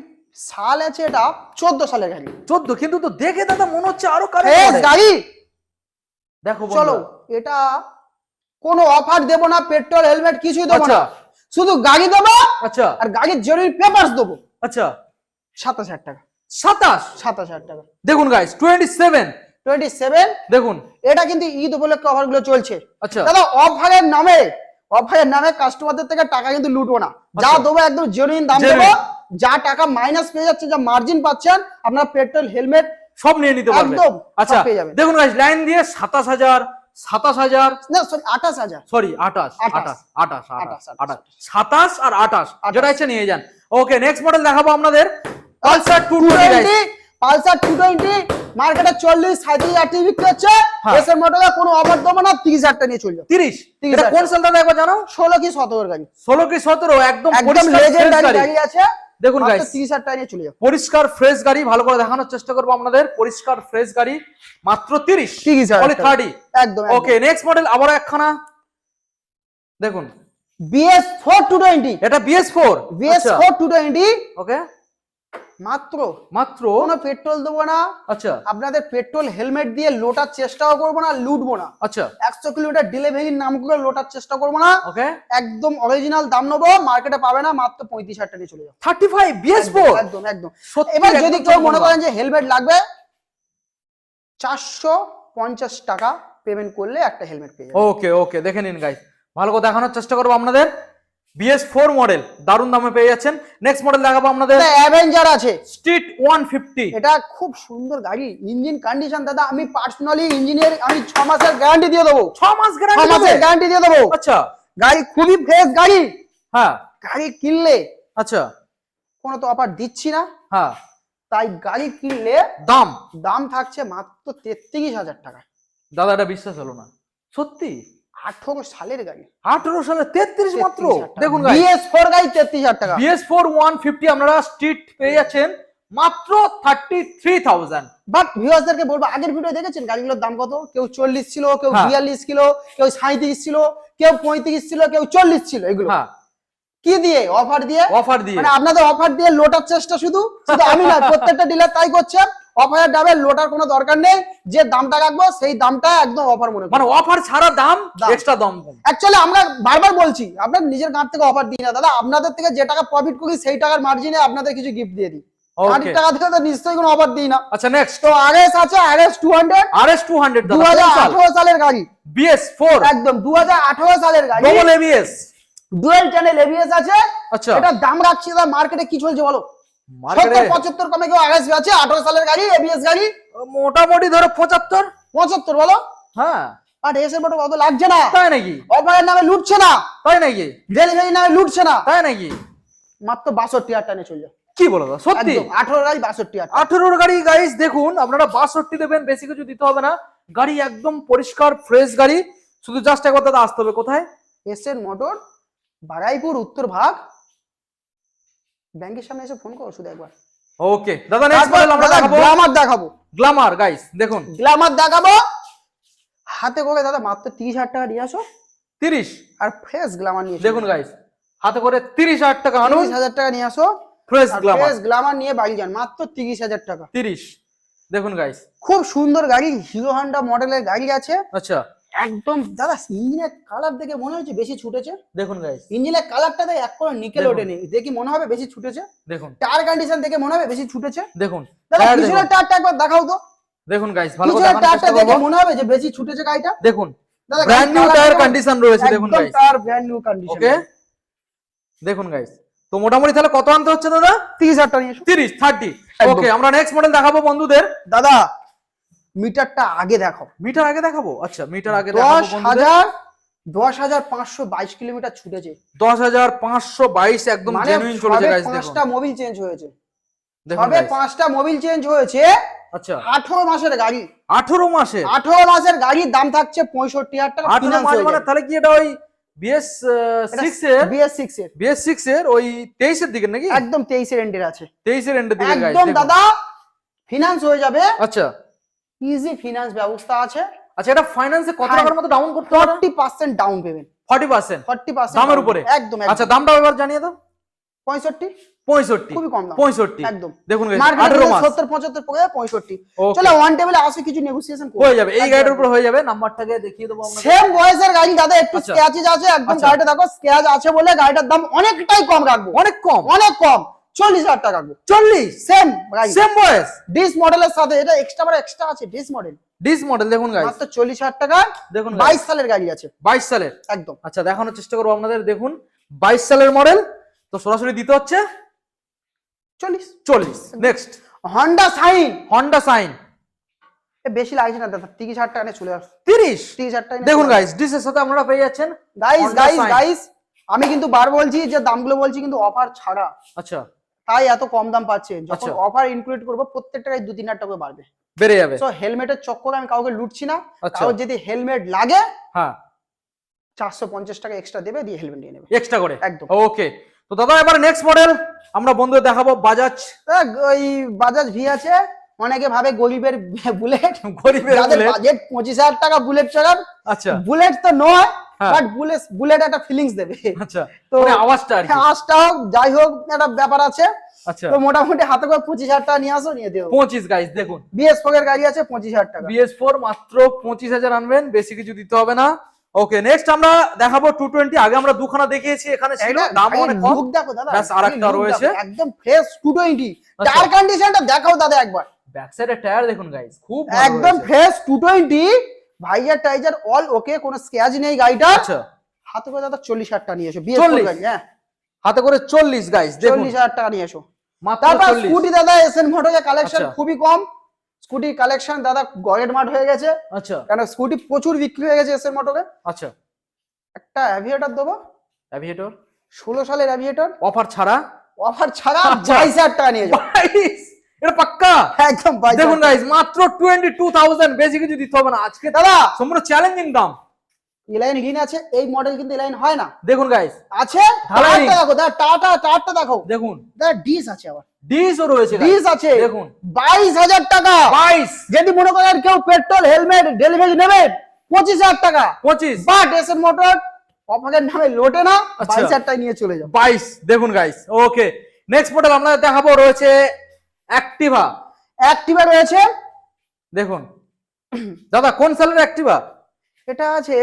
S1: সাল আছে এটা চোদ্দ সালের গাড়ি।
S2: চোদ্দ কিন্তু তো দেখে দাদা মনে হচ্ছে
S1: আরও গাড়ি!
S2: দেখো
S1: চলো এটা কোনো অফার দেবো না পেট্রোল হেলমেট কিছুই দেবো
S2: আচ্ছা।
S1: না শুধু গাড়ি দেবো
S2: আচ্ছা।
S1: আর গাড়ির জরুরি পেপারস দেবো।
S2: আচ্ছা।
S1: সাতাশ হাজার টাকা।
S2: সাতাশ?
S1: সাতাশ হাজার টাকা।
S2: দেখুন guys twenty seven
S1: twenty seven
S2: দেখুন।
S1: এটা কিন্তু ঈদ উপলক্ষে অফারগুলো চলছে।
S2: আচ্ছা।
S1: দাদা অফারের নামে অফারের নামে কাস্টমারদের থেকে টাকা কিন্তু লুটবো না। যা
S2: আচ্ছা।
S1: দেবো একদম জেনুইন দাম দেবো। যা টাকা মাইনাস পেয়ে যাচ্ছে যা মার্জিন পাচ্ছেন আপনার পেট্রোল হেলমেট
S2: সব নিয়ে নিতে পারবে
S1: একদম,
S2: আচ্ছা। দেখুন গাইস লাইন দিয়ে সাতাশ হাজার সাতাশ হাজার
S1: না সরি আঠাশ হাজার।
S2: সরি আঠাশ
S1: আঠাশ।
S2: আঠাশ আঠাশ আঠাশ
S1: আঠাশ,
S2: আঠাশ সাতাশ আর আঠাশ
S1: আঠাশ।
S2: যেটা ইচ্ছে নিয়ে যান। ওকে নেক্সট মডেল দেখাবো আপনাদের। Pulsar two
S1: twenty Pulsar two twenty মার্কেটে চল্লিশ সাঁত্রিশ হাজার বিক্রি হচ্ছে।
S2: হ্যাঁ।
S1: এসের মোটরে কোনো অফার দেবো না তিরিশ হাজার নিয়ে চলবে।
S2: তিরিশ? এটা কোন একবার জানো?
S1: ষোলো কি সতেরো গাড়ি।
S2: ষোলো কি সতেরো? একদম
S1: একদম লেজেন্ডারি
S2: গাড়ি।
S1: আছে।
S2: দেখুন গাইস
S1: তিরিশ হাজার টাকা নিয়ে চলে যাবে
S2: পরিষ্কার ফ্রেশ গাড়ি ভালো করে দেখানোর চেষ্টা করব আপনাদের। পরিষ্কার ফ্রেশ গাড়ি মাত্র তিরিশ।
S1: 30,000
S2: অনলি
S1: টাকা।
S2: থার্টি
S1: একদম
S2: ওকে নেক্সট মডেল আবার একখানা। দেখুন।
S1: বিএস ফোর টু টোয়েন্টি
S2: এটা BS four
S1: BS four two twenty
S2: okay
S1: মাত্র?
S2: মাত্র?
S1: কোনো পেট্রোল দেবো না।
S2: আচ্ছা।
S1: আপনাদের পেট্রোল হেলমেট দিয়ে লোটার চেষ্টাও করব না লুটবো না।
S2: আচ্ছা।
S1: একশো কিলোমিটার ডেলিভারির নাম করে লোটার চেষ্টা করব না।
S2: ওকে।
S1: একদম অরিজিনাল দাম নেব মার্কেটে পাবে না মাত্র পঁয়ত্রিশ হাজার টাকা নিয়ে চলে যাব।
S2: থার্টি ফাইভ বিএস
S1: একদম একদম। এবার যদি কেউ মনে করেন যে হেলমেট লাগবে চারশো পঞ্চাশ টাকা পেমেন্ট করলে একটা হেলমেট পেয়ে
S2: ওকে ওকে দেখে নিন গাইস ভালো করে দেখানোর চেষ্টা করব আপনাদের। বিএস ফোর মডেল দারুণ দামে পেয়ে যাচ্ছেন। নেক্সট মডেল দেখাবো আপনাদের।
S1: অ্যাভেঞ্জার আছে।
S2: স্ট্রিট ওয়ান ফিফটি
S1: এটা খুব সুন্দর গাড়ি। ইঞ্জিন কন্ডিশন দাদা আমি পার্সোনালি ইঞ্জিনিয়ার আমি ছ মাসের গ্যারান্টি দিয়ে দেবো।
S2: ছ মাস গ্যারান্টি
S1: মাসের গ্যারান্টি দিয়ে দেবো।
S2: আচ্ছা।
S1: গাড়ি খুবই ফ্রেশ গাড়ি।
S2: হ্যাঁ।
S1: গাড়ি কিনলে
S2: আচ্ছা।
S1: কোনো তো অফার দিচ্ছি না।
S2: হ্যাঁ।
S1: তাই গাড়ি কিনলে
S2: দাম?
S1: দাম থাকছে মাত্র তেত্রিশ হাজার টাকা।
S2: দাদা এটা বিশ্বাস হলো না। সত্যি?
S1: আঠেরো সালের গাড়ি।
S2: আঠারো সালে তেত্রিশ মাত্র? দেখুন
S1: বিএস ফোর গাড়ি তেত্রিশ হাজার টাকা।
S2: বিএস ফোর ওয়ান ফিফটি আপনারা স্ট্রিট পেয়ে যাচ্ছেন মাত্র থার্টি থ্রি থাউজেন্ড
S1: বাট ভিউয়ার্সদেরকে বলব আগের ভিডিও দেখেছেন? গাড়িগুলোর দাম কত? কেউ চল্লিশ ছিল কেউ
S2: হ্যাঁ।
S1: বিয়াল্লিশ ছিল কেউ সাঁত্রিশ ছিল কেউ পঁয়ত্রিশ ছিল কেউ চল্লিশ ছিল এগুলো।
S2: হ্যাঁ।
S1: কি দিয়ে? অফার দিয়ে?
S2: অফার দিয়ে।
S1: মানে আপনাদের অফার দিয়ে লোটার চেষ্টা শুধু? শুধু আমি না প্রত্যেকটা ডিলার তাই করছে অফারের দামে লোটার কোনো দরকার নেই যে দামটা রাখব সেই দামটা একদম অফার মনে
S2: মানে অফার ছাড়া দাম। এক্সট্রা দাম
S1: অ্যাকচুয়ালি আমরা বারবার বলছি আপনার নিজের গাঁট থেকে অফার দিই না। দাদা আপনাদের থেকে যে টাকা প্রফিট করি সেই টাকার মার্জিনে আপনাদের কিছু গিফট দিয়ে দিই।
S2: ওকে
S1: টাকা থেকে তো নিশ্চয়ই কোনো অফার দিই না।
S2: আচ্ছা নেক্সট
S1: তো আরএস আছে RS two hundred
S2: R S two hundred
S1: দু হাজার আঠারো সালের গাড়ি।
S2: বিএস ফোর
S1: একদম দু হাজার আঠারো সালের গাড়ি।
S2: Double ABS
S1: dual channel ABS আছে।
S2: আচ্ছা।
S1: দাম রাখছি মার্কেটে কি চলছে বলো? পঁচাত্তর কমে কেউ আছে? আঠারো সালের গাড়ি এবিএস গাড়ি?
S2: মোটামুটি ধরো পঁচাত্তর।
S1: পঁচাত্তর বলো।
S2: হ্যাঁ।
S1: আর এসের মোটর অত লাগছে না।
S2: তাই নাকি?
S1: অফারের নামে লুটছে না।
S2: তাই নাকি?
S1: ডেলিভারি নামে লুটছে না।
S2: তাই নাকি?
S1: মাত্র বাষট্টি হাজার টাকা চলছে
S2: কি বলো সত্যি?
S1: আঠারো গাড়ি বাষট্টি হাজার
S2: আঠেরোর গাড়ি গাইস দেখুন আপনারা বাষট্টি দেবেন বেশি কিছু দিতে হবে না। গাড়ি একদম পরিষ্কার ফ্রেশ গাড়ি। শুধু জাস্ট একবার দাদা আসতে হবে কোথায়?
S1: এস এসের মোটর বারাইপুর উত্তর ভাগ। ব্যাংকের সামনে এসে ফোন করো শুধু একবার।
S2: ওকে দাদা নেক্সট মডেল আমরা দেখাবো।
S1: গ্লামার দেখাবো।
S2: গ্ল্যামার গাইস দেখুন।
S1: গ্লামার দেখাবো। হাতে করে দাদা মাত্র তিরিশ হাজার টাকা নিয়ে আসো।
S2: তিরিশ?
S1: আর ফ্রেশ গ্লামার নিয়ে
S2: দেখুন গাইস হাতে করে তিরিশ হাজার টাকা আনুন।
S1: তিরিশ হাজার টাকা নিয়ে আসো।
S2: ফ্রেশ গ্ল্যামার
S1: ফ্রেশ গ্লামার নিয়ে বাড়ি যান মাত্র তিরিশ হাজার টাকা।
S2: তিরিশ। দেখুন গাইস
S1: খুব সুন্দর গাড়ি হিরো হন্ডা মডেলের গাড়ি আছে।
S2: আচ্ছা।
S1: একদম দাদা ইঞ্জিনের কালার দেখে মনে হচ্ছে বেশি ছুটেছে।
S2: দেখুন গাইস
S1: ইঞ্জিনের কালারটা দেখ এক করে নিকেল। ওঠেনি। দেখি মনে হবে বেশি ছুটেছে?
S2: দেখুন।
S1: টায়ার কন্ডিশন দেখে মনে হবে বেশি ছুটেছে?
S2: দেখুন।
S1: দাদা পিছনের টায়ারটা একবার দেখাও তো।
S2: দেখুন গাইস ভালো করে
S1: টায়ারটা দেখে মনে হবে যে বেশি ছুটেছে গাড়িটা?
S2: দেখুন
S1: দাদা
S2: ব্র্যান্ড নিউ টায়ার কন্ডিশন রয়েছে দেখুন
S1: একদম
S2: guys
S1: tyre brand new condition
S2: okay দেখুন গাইস তো মোটামুটি তাহলে কত আনতে হচ্ছে দাদা?
S1: তিরিশ হাজার টাকা নিয়ে এসো।
S2: তিরিশ থার্টি
S1: একদম।
S2: ওকে আমরা নেক্সট মডেল দেখাবো বন্ধুদের।
S1: দাদা মিটারটা আগে দেখো
S2: মিটার আগে দেখাবো? আচ্ছা মিটার আগে
S1: দশ
S2: দেখাবো
S1: হাজার দশ হাজার পাঁচশো বাইশ কিলোমিটার ছুটেছে।
S2: দশ হাজার পাঁচশো বাইশ একদম
S1: মানে
S2: জেনুইন গাইস দেখুন।
S1: পাঁচটা মোবিল চেঞ্জ হয়েছে। সবে পাঁচটা মোবিল চেঞ্জ হয়েছে
S2: আচ্ছা।
S1: আঠারো মাসের গাড়ি।
S2: আঠারো মাসে?
S1: আঠারো মাসের গাড়ির দাম থাকছে পঁয়ষট্টি হাজার টাকা
S2: আঠারো মাস মানে তাহলে কি এটা ওই বিএস সিক্স এর?
S1: বিএস সিক্স এর।
S2: বিএস সিক্স এর? ওই তেইশের দিকে নাকি?
S1: একদম তেইশের এন্ডের আছে।
S2: তেইশের এন্ডের দিকে
S1: একদম দাদা ফিনান্স হয়ে যাবে।
S2: আচ্ছা।
S1: ইজি ফিনান্স ব্যবস্থা আছে।
S2: আচ্ছা এটা ফাইন্যান্সে কত টাকার মতো ডাউন করতে হবে
S1: forty percent down payment
S2: forty percent
S1: forty percent
S2: দামের উপরে?
S1: একদম
S2: আচ্ছা দামটা এবার জানিয়ে দাও।
S1: পঁয়ষট্টি?
S2: পঁয়ষট্টি।
S1: খুবই কম দাম।
S2: পঁয়ষট্টি।
S1: একদম।
S2: দেখুন
S1: মার্কেটে
S2: আঠেরো মাস।
S1: সত্তর পঁচাত্তর পড়ে যাবে পঁয়ষট্টি।
S2: Okay,
S1: চলো ওয়ান টেবিলে আসে কিছু নেগোসিয়েশন
S2: হয়ে যাবে। এই গাড়ির উপর হয়ে যাবে। নাম্বারটাকে দেখিয়ে দেবো আমরা
S1: সেম বয়সের গাড়ি দাদা একটু
S2: আচ্ছা।
S1: স্ক্র্যাচেস আছে একদম
S2: আচ্ছা।
S1: গাড়িটা দেখো স্ক্র্যাচ আছে বলে গাড়িটার দাম অনেকটাই কম রাখব।
S2: অনেক কম?
S1: অনেক কম। চল্লিশ হাজার টাকা
S2: চল্লিশ?
S1: সেম
S2: সেম বয়স।
S1: ডিস মডেলের সাথে এটা এক্সট্রা আবার এক্সট্রা আছে ডিস মডেল
S2: ডিস মডেল দেখুন গাইস
S1: মাত্র চল্লিশ হাজার টাকা।
S2: দেখুন
S1: বাইশ সালের গাড়ি আছে।
S2: বাইশ সালের।
S1: একদম।
S2: আচ্ছা দেখানোর চেষ্টা করব আপনাদের। দেখুন বাইশ সালের মডেল তো সরাসরি দিতে হচ্ছে?
S1: চল্লিশ।
S2: চল্লিশ। Next
S1: Honda Shine
S2: Honda Shine
S1: বেশি লাগছে না দাদা। তিরিশ হাজার টাকা নিয়ে চলে
S2: তিরিশ?
S1: তিরিশ হাজার টাকা
S2: দেখুন গাইস ডিসের সাথে আপনারা পেয়ে যাচ্ছেন
S1: গাইস গাইস গাইস আমি কিন্তু বার বলছি যে দামগুলো বলছি কিন্তু অফার ছাড়া।
S2: আচ্ছা।
S1: তাই এত কম দাম পাচ্ছেন যখন
S2: আচ্ছা।
S1: অফার ইনক্লুড করব প্রত্যেকটা গাড়ি দু তিন হাজার টাকা বাড়বে।
S2: বেড়ে যাবে।
S1: সো হেলমেটের চক্করে আমি কাউকে লুটছি না।
S2: আচ্ছা।
S1: কারোর যদি হেলমেট লাগে
S2: হ্যাঁ।
S1: চারশো পঞ্চাশ টাকা এক্সট্রা দেবে দিয়ে হেলমেট নিয়ে নেবে।
S2: এক্সট্রা করে?
S1: একদম।
S2: ওকে তো দাদা এবার নেক্সট মডেল আমরা বন্ধুদের দেখাবো বাজাজ
S1: ওই বাজাজ ভি আছে। অনেকে ভাবে গরিবের <laughs> বুলেট
S2: গরিবের
S1: বাজেট পঁচিশ হাজার টাকা বুলেট চালান
S2: আচ্ছা।
S1: বুলেট তো নয়। বাট বুলেট বুলেট একটা ফিলিংস দেবে।
S2: আচ্ছা
S1: তো
S2: মানে আওয়াজটা
S1: আসটা হোক যাই হোক একটা ব্যাপার আছে।
S2: আচ্ছা।
S1: তো মোটামুটি হাতে করে পঁচিশ হাজার টাকা নিয়ে আসো নিয়ে দেবো
S2: পঁচিশ গাইস দেখুন।
S1: বিএস ফোর এর গাড়ি আছে পঁচিশ হাজার টাকা।
S2: বিএস ফোর মাত্র পঁচিশ হাজার আনবেন বেশি কিছু দিতে হবে না। ওকে নেক্সট আমরা দেখাবো টু টোয়েন্টি আগে আমরা দুখানা দেখিয়েছি এখানে ছিল দাম অনেক কম।
S1: দেখো দাদা
S2: ব্যাস, আরেকটা রয়েছে।
S1: একদম ফ্রেশ টু টোয়েন্টি। টায়ার কন্ডিশনটা দেখাও দাদা একবার।
S2: ব্যাক সাইডের টায়ার দেখুন গাইস খুব
S1: একদম ফ্রেশ টু টোয়েন্টি ভাইজার টাইজার অল ওকে কোনো স্ক্র্যাচ নেই গাড়িটা
S2: আচ্ছা।
S1: হাতে করে দাদা চল্লিশ হাজার টাকা নিয়ে এসো
S2: 40
S1: গাড়ি হ্যাঁ।
S2: হাতে করে চল্লিশ গাইস দেখুন।
S1: চল্লিশ হাজার টাকা নিয়ে এসো।
S2: মাত্র
S1: তারপর স্কুটি দাদা এসএন মোটরের কালেকশন। খুবই কম। স্কুটি কালেকশন দাদা গয়েড মাঠ হয়ে গেছে।
S2: আচ্ছা।
S1: কেন স্কুটি প্রচুর বিক্রি হয়ে গেছে এসএন মোটরে
S2: আচ্ছা।
S1: একটা অ্যাভিয়েটর দেবো।
S2: অ্যাভিয়েটর
S1: ষোলো সালের অ্যাভিয়েটর
S2: অফার ছাড়া?
S1: অফার ছাড়া
S2: আচ্ছা।
S1: বাইশ হাজার টাকা নিয়ে যাও।
S2: বাইশ এটা পাক্কা?
S1: একদম বাইশ
S2: দেখুন গাইস মাত্র টোয়েন্টি টু থাউজেন্ড বেশি কিছু দিতে হবে না আজকে
S1: দাদা!
S2: সম্পূর্ণ চ্যালেঞ্জিং দাম।
S1: আছে এই মডেল কিন্তু হয় না।
S2: দেখুন গাইস
S1: আছে? দেখো দাদা টাটা টায়ারটা দেখো
S2: দেখুন।
S1: দাদা ডিস আছে আবার।
S2: ডিসও রয়েছে
S1: ডিস আছে।
S2: দেখুন।
S1: বাইশ হাজার টাকা।
S2: বাইশ।
S1: যদি মনে করেন কেউ পেট্রোল হেলমেট ডেলিভারি পঁচিশ হাজার টাকা।
S2: পঁচিশ।
S1: বাট এসএন মোটর অফারের নামে লোটে না
S2: আচ্ছা।
S1: বাইশ হাজার টাকা নিয়ে চলে যাও।
S2: বাইশ। দেখুন গাইস ওকে নেক্সট মডেল আমরা দেখাবো রয়েছে অ্যাক্টিভা
S1: অ্যাক্টিভা রয়েছে।
S2: দেখুন। দাদা কোন সালের অ্যাক্টিভা
S1: এটা আছে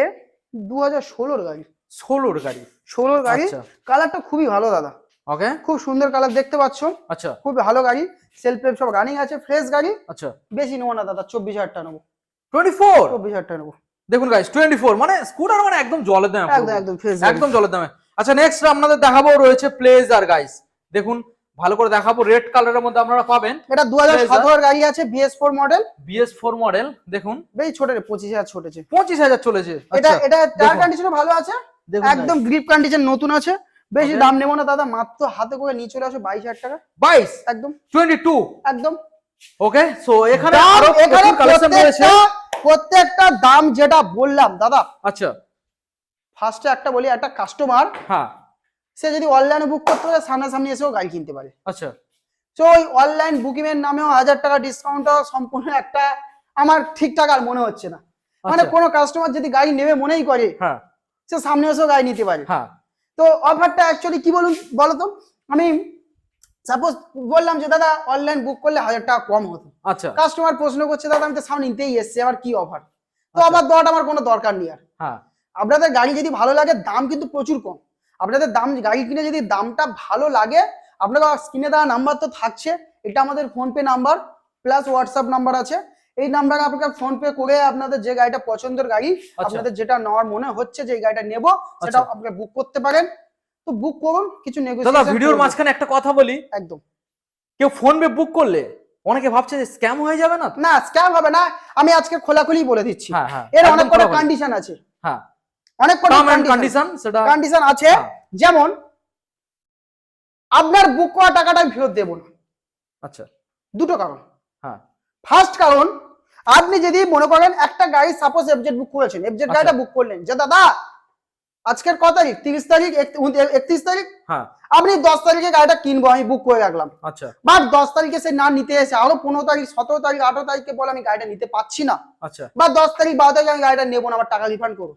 S1: দু হাজার ষোলোর গাড়ি।
S2: ষোলোর গাড়ি।
S1: ষোলোর গাড়ি।
S2: আচ্ছা।
S1: কালারটা খুবই ভালো দাদা।
S2: ওকে
S1: খুব সুন্দর কালার দেখতে পাচ্ছ।
S2: আচ্ছা।
S1: খুব ভালো গাড়ি। সেলফ টেলফ সব রানিং আছে ফ্রেশ গাড়ি।
S2: আচ্ছা।
S1: বেশি নেব না দাদা চব্বিশ হাজার টাকা নেব।
S2: টোয়েন্টি ফোর
S1: চব্বিশ হাজার টাকা নেব।
S2: দেখুন গাইস টোয়েন্টি ফোর মানে স্কুটার মানে একদম জলের দামে
S1: একদম একদম ফ্রেশ
S2: একদম জলের দামে। আচ্ছা নেক্সট আপনাদের দেখাবো রয়েছে প্লেজার গাইস দেখুন ভালো করে দেখাবো রেড কালারের মধ্যে আপনারা পাবেন।
S1: এটা দু হাজার
S2: Blazer।
S1: সতেরোর গাড়ি আছে BS four model
S2: BS four model দেখুন।
S1: বেশি ছোট রে পঁচিশ হাজার ছোটেছে
S2: পঁচিশ হাজার চলেছে।
S1: এটা
S2: আচ্ছা,
S1: এটা টায়ার। কন্ডিশন ভালো আছে একদম গ্রিপ কন্ডিশন নতুন আছে। বেশি দাম নেব না দাদা মাত্র হাতে করে নিয়ে চলে আসো বাইশ হাজার টাকা।
S2: বাইশ?
S1: একদম।
S2: টোয়েন্টি টু
S1: একদম।
S2: ওকে সো এখানে আরও
S1: এখানে
S2: কালেকশন রয়েছে।
S1: প্রত্যেকটা দাম যেটা বললাম দাদা।
S2: আচ্ছা।
S1: ফার্স্টে একটা বলি একটা কাস্টমার
S2: হ্যাঁ।
S1: সে যদি অনলাইনে বুক করতে পারে সামনাসামনি এসেও গাড়ি কিনতে পারে।
S2: আচ্ছা।
S1: তো ওই অনলাইন বুকিং এর নামেও হাজার টাকা ডিসকাউন্ট সম্পূর্ণ একটা আমার ঠিকঠাক আর মনে হচ্ছে না। মানে
S2: আচ্ছা।
S1: কোনো কাস্টমার যদি গাড়ি নেবে মনেই করে
S2: হ্যাঁ।
S1: সে সামনে এসেও গাড়ি নিতে পারে।
S2: হ্যাঁ।
S1: তো অফারটা অ্যাকচুয়ালি কি বলুন বলো তো আমি সাপোজ বললাম যে দাদা অনলাইন বুক করলে হাজার টাকা কম হতো।
S2: আচ্ছা।
S1: কাস্টমার প্রশ্ন করছে দাদা আমি তো সামনে নিতেই এসছি আমার কি অফার তো
S2: আচ্ছা।
S1: আবার দেওয়াটা আমার কোনো দরকার নেই আর।
S2: হ্যাঁ।
S1: আপনাদের গাড়ি যদি ভালো লাগে দাম কিন্তু প্রচুর কম। আপনাদের দাম গাড়ি কিনে যদি দামটা ভালো লাগে আপনাকে স্ক্রিনে দেওয়া নাম্বার তো থাকছে এটা আমাদের PhonePe number plus WhatsApp number আছে। এই নাম্বারে আপনাকে ফোন পে করে আপনাদের যে গাড়িটা পছন্দের গাড়ি আপনাদের যেটা নেওয়ার মনে হচ্ছে যে গাড়িটা নেব সেটা
S2: আচ্ছা।
S1: আপনাকে বুক করতে পারেন। তো বুক করুন কিছু
S2: দাদা ভিডিওর মাঝখানে একটা কথা বলি।
S1: একদম।
S2: কেউ ফোন পে বুক করলে অনেকে ভাবছে যে স্ক্যাম হয়ে যাবে না?
S1: না স্ক্যাম হবে না আমি আজকে খোলাখুলি বলে দিচ্ছি।
S2: হ্যাঁ হ্যাঁ।
S1: এর অনেক
S2: খোলাখুলি।
S1: কন্ডিশন আছে।
S2: হ্যাঁ।
S1: অনেক কন্ডিশন
S2: কন্ডিশন সেটা
S1: কন্ডিশন আছে।
S2: হ্যাঁ।
S1: যেমন আপনার বুক করা টাকাটা আমি ফেরত দেবো না।
S2: আচ্ছা।
S1: দুটো কারণ।
S2: হ্যাঁ।
S1: ফার্স্ট কারণ আপনি যদি মনে করেন একটা গাড়ি সাপোজ এফজেড বুক করেছেন এফজেড। গাড়িটা বুক করলেন যে দাদা আজকের ক তারিখ? তিরিশ তারিখ একত্রিশ তারিখ?
S2: হ্যাঁ।
S1: আপনি দশ তারিখে গাড়িটা কিনবো আমি বুক করে রাখলাম।
S2: আচ্ছা।
S1: বাট দশ তারিখে সে না নিতে এসে আরও পনেরো তারিখ সতেরো তারিখ আঠারো তারিখে বলে আমি গাড়িটা নিতে পারছি না।
S2: আচ্ছা।
S1: বা দশ তারিখ বারো তারিখ আমি গাড়িটা নেব না আবার টাকা রিফান্ড করব।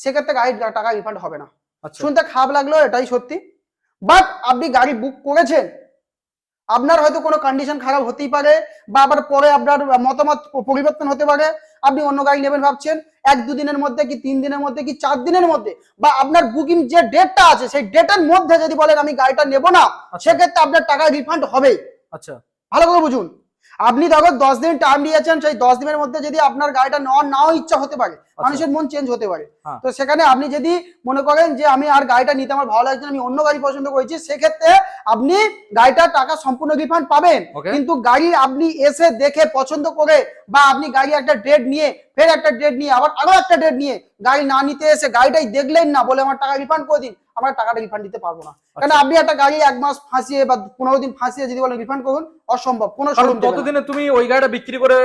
S1: সেক্ষেত্রে গাড়ির টাকা রিফান্ড হবে না।
S2: আচ্ছা।
S1: শুনতে খারাপ লাগল এটাই সত্যি। বাট আপনি গাড়ি বুক করেছেন। আপনার হয়তো কোনো কন্ডিশন খারাপ হতেই পারে বা আবার পরে আপনার মতামত পরিবর্তন হতে পারে। আপনি অন্য গাড়ি নেবেন ভাবছেন এক দুদিনের মধ্যে কি তিন দিনের মধ্যে কি চার দিনের মধ্যে? বা আপনার বুকিং যে ডেটটা আছে সেই ডেটের মধ্যে যদি বলেন আমি গাড়িটা নেব না সেক্ষেত্রে আপনার টাকা রিফান্ড হবে
S2: আচ্ছা।
S1: ভালো করে বুঝুন। আপনি দেখো দশ দিন টাইম দিয়েছেন সেই দশ দিনের মধ্যে যদি আপনার গাড়িটা নেওয়ার নাও ইচ্ছা হতে পারে মানুষের মন চেঞ্জ হতে পারে।
S2: হ্যাঁ।
S1: তো সেখানে আপনি যদি মনে করেন যে আমি আর গাড়িটা নিতে আমার ভালো লাগছে আমি অন্য গাড়ি পছন্দ করেছি সেক্ষেত্রে আপনি গাড়িটার টাকা সম্পূর্ণ রিফান্ড পাবেন। কিন্তু গাড়ি আপনি এসে দেখে পছন্দ করে বা আপনি গাড়ি একটা ডেট নিয়ে ফের একটা ডেট নিয়ে আবার আরও একটা ডেট নিয়ে গাড়ি না নিতে এসে গাড়িটাই দেখলেন না বলে আমার টাকা রিফান্ড করে দিন। আমরা টাকাটা রিফান্ড দিতে পারব না। কারণ আপনি একটা গাড়ি এক মাস ফাঁসিয়ে বা পনেরো দিন ফাঁসিয়ে যদি বলেন রিফান্ড করুন অসম্ভব কোনো শোরুম দেবে
S2: তুমি ওই গাড়িটা বিক্রি করে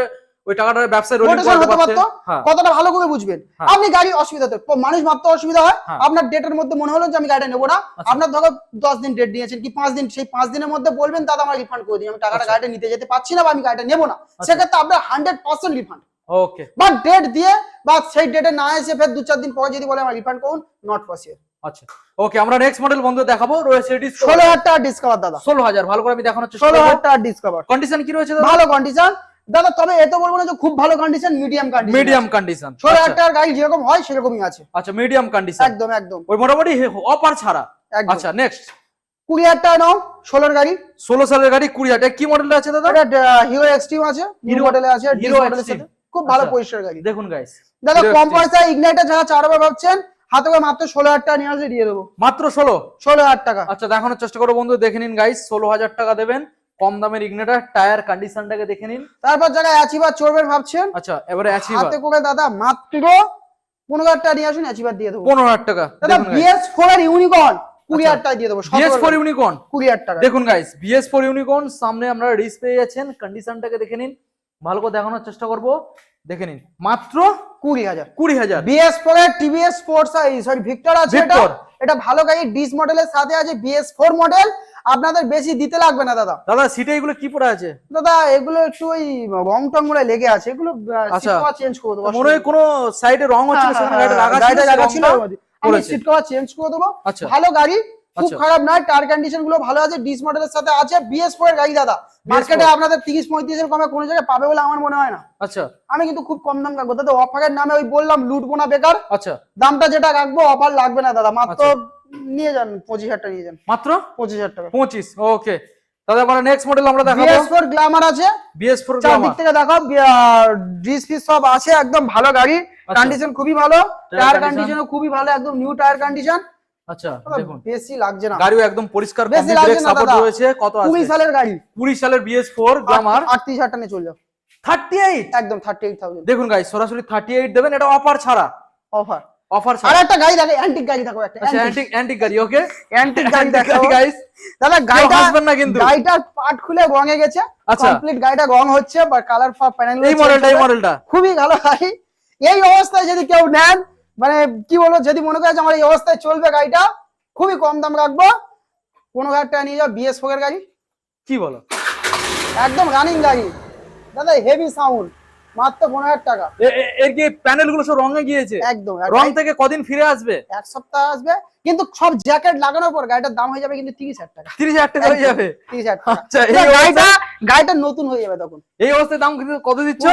S2: ওই ব্যবসায়
S1: হতে
S2: পারতো। হ্যাঁ।
S1: কতটা ভালো করে বুঝবেন।
S2: হ্যাঁ।
S1: আপনি গাড়ি অসুবিধা মানুষ মাত্র অসুবিধা হয়। আপনার ডেটের মধ্যে মনে হলো যে আমি গাড়িটা নেব না।
S2: আচ্ছা।
S1: আপনার ধরো দশ দিন ডেট নিয়েছেন কি পাঁচ দিন সেই পাঁচ দিনের মধ্যে বলবেন দাদা আমার রিফান্ড করে দিন আমি টাকাটা
S2: আচ্ছা।
S1: গাড়িটা নিতে যেতে পারছি না বা আমি গাড়িটা নেব না। সেক্ষেত্রে আপনার হান্ড্রেড পার্সেন্ট রিফান্ড
S2: ওকে
S1: বা ডেট দিয়ে বা সেই ডেটে না এসে ফের দু চার দিন পরে যদি বলে আমার রিফান্ড করুন নট পসিবল
S2: আচ্ছা। ওকে আমরা নেক্সট মডেল বন্ধু দেখাবো। রয়েছে
S1: ষোলো হাজার টাকা ডিসকাভার দাদা।
S2: ষোলো হাজার ভালো করে আমি দেখানোর চেষ্টা করব।
S1: হাজার টাকা ডিসকাভার
S2: কন্ডিশন কি রয়েছে দাদা?
S1: ভালো কন্ডিশন দাদা তবে এত বলব না যে খুব ভালো condition medium condition
S2: medium condition
S1: ষোলো হাজার টাকার গাড়ি যেরকম হয় সেরকমই আছে।
S2: আচ্ছা মিডিয়াম কন্ডিশন
S1: একদম একদম।
S2: ওই মোটামুটি অফার ছাড়া। আচ্ছা নেক্সট
S1: কুড়ি হাজার টাকা নাও ষোলোর গাড়ি।
S2: ষোলো সালের গাড়ি কুড়ি হাজার কি মডেল আছে দাদা?
S1: হিরো এক্সট্রিম আছে। হিরো মডেলে আছে হিরো মডেলের সাথে। খুব ভালো
S2: আচ্ছা।
S1: পরিষ্কার গাড়ি।
S2: দেখুন গাইস
S1: দাদা
S2: Hero
S1: কম
S2: Extreme।
S1: পয়সায় ইগনাইটার যারা চালাবে ভাবছেন? হাতে করে মাত্র ষোলো হাজার টাকা নিয়ে আসলে দিয়ে দেবো।
S2: মাত্র ষোলো?
S1: ষোলো হাজার টাকা।
S2: আচ্ছা দেখানোর চেষ্টা করো বন্ধু দেখে নিন গাইস ষোলো হাজার টাকা দেবেন কম দামের ইগনেটার টায়ার কন্ডিশনটাকে দেখে নিন।
S1: তারপর যারা অ্যাচিভার চড়বেন ভাবছেন
S2: আচ্ছা এবারে অ্যাচিভার
S1: হাতে করে দাদা মাত্র পনেরো হাজার টাকা নিয়ে আসুন অ্যাচিভার দিয়ে দেবো।
S2: পনেরো হাজার টাকা।
S1: দাদা বিএস ফোর এর ইউনিকর্ন কুড়ি হাজার টাকা দিয়ে দেবো
S2: বিএস ফোর ইউনিকর্ন
S1: কুড়ি হাজার টাকা
S2: দেখুন গাইস বিএস ফোর ইউনিকর্ন সামনে আপনারা রিস পেয়ে যাচ্ছেন কন্ডিশনটাকে দেখে নিন। ভালো করে দেখানোর চেষ্টা করব। দেখে নিন। মাত্র
S1: কুড়ি হাজার।
S2: কুড়ি হাজার।
S1: বিএস ফোর এর টিভিএস স্পোর্টস সরি ভিক্টর আছে এটা। এটা ভালো গাড়ি ডিস মডেলের সাথে আছে বিএস ফোর মডেল আপনাদের বেশি দিতে লাগবে না দাদা।
S2: দাদা সিটে এগুলো কি পড়ে আছে?
S1: দাদা এগুলো একটু ওই রং টংগুলো লেগে আছে। এগুলো
S2: আচ্ছা।
S1: চেঞ্জ করে দেবো।
S2: মনে হয় কোনো সাইডে রং হচ্ছিল
S1: হ্যাঁ,
S2: সেখানে ছিল।
S1: সিট কভার চেঞ্জ করে দেবো।
S2: আচ্ছা।
S1: ভালো গাড়ি খুব
S2: আচ্ছা।
S1: খারাপ নয় টায়ার কন্ডিশনগুলো ভালো আছে ডিস মডেলের সাথে আছে বিএস ফোর এর গাড়ি দাদা। মার্কেটে আপনাদের তিরিশ পঁয়ত্রিশের কমে কোনো জায়গায় পাবে বলে আমার মনে হয় না।
S2: আচ্ছা।
S1: আমি কিন্তু খুব কম দাম রাখব। দাদা অফারের নামে ওই বললাম লুটবো না বেকার।
S2: আচ্ছা।
S1: দামটা যেটা রাখব অফার লাগবে না দাদা। মাত্র
S2: আচ্ছা।
S1: নিয়ে যান পঁচিশ হাজার টাকা নিয়ে যান।
S2: মাত্র?
S1: পঁচিশ হাজার টাকা।
S2: পঁচিশ ওকে। দাদা এবার নেক্সট মডেল আমরা দেখাবো।
S1: বিএস ফোর গ্লামার আছে।
S2: বিএস ফোর
S1: চারদিক থেকে দেখো ডিস ফিস সব আছে একদম ভালো গাড়ি।
S2: আচ্ছা।
S1: কন্ডিশন খুবই ভালো। টায়ার? কন্ডিশনও খুবই ভালো একদম নিউ টায়ার কন্ডিশন
S2: আচ্ছা দেখুন।
S1: বেশি লাগছে না।
S2: গাড়িও একদম পরিষ্কার
S1: বেশি লাগছে না
S2: সাপোর্ট রয়েছে কত
S1: কুড়ি
S2: আছে
S1: সালের গাড়ি।
S2: 20 সালের বিএস ফোর গ্লামার
S1: আটত্রিশ হাজার টাকা নিয়ে চলে যাও।
S2: 38
S1: একদম থার্টি এইট থাউজেন্ড
S2: দেখুন গাইস সরাসরি 38 দেবেন এটা অফার ছাড়া।
S1: অফার
S2: অফার ছাড়া।
S1: একটা গাড়ি দেখো অ্যান্টিক গাড়ি দেখো একটা
S2: আচ্ছা অ্যান্টিক অ্যান্টিক গাড়ি ওকে
S1: অ্যান্টিক গাড়ি দেখো
S2: গাইস
S1: দাদা গাড়িটা
S2: হাসবেন না কিন্তু।
S1: গাড়িটার পার্ট খুলে রঙে গেছে।
S2: আচ্ছা।
S1: কমপ্লিট গাড়িটা রং হচ্ছে বা কালার প্যানেল
S2: এই মডেলটা এই মডেলটা
S1: খুবই ভালো গাড়ি। এই অবস্থায় যদি কেউ নেন মানে কি বলব যদি মনে করে যে আমার এই অবস্থায় চলবে গাড়িটা খুবই কম দাম রাখব। কোনো টাকা নিয়ে যাও বিএস ফোর গাড়ি।
S2: কি বলো?
S1: একদম রানিং গাড়ি। দাদা হেভি সাউন্ড মাত্র পনেরো হাজার টাকা।
S2: এ- এ- এর কি প্যানেল সব রঙে গিয়েছে?
S1: একদম
S2: রং থেকে কদিন ফিরে আসবে?
S1: এক সপ্তাহ আসবে কিন্তু সব জ্যাকেট লাগানোর পর গাড়িটার দাম হয়ে যাবে কিন্তু টাকা।
S2: টাকা হয়ে যাবে?
S1: টাকা।
S2: আচ্ছা এই
S1: গাড়িটা
S2: অবস্থায়
S1: গাড়িটা নতুন হয়ে যাবে তখন।
S2: এই অবস্থায় দাম কত দিচ্ছ?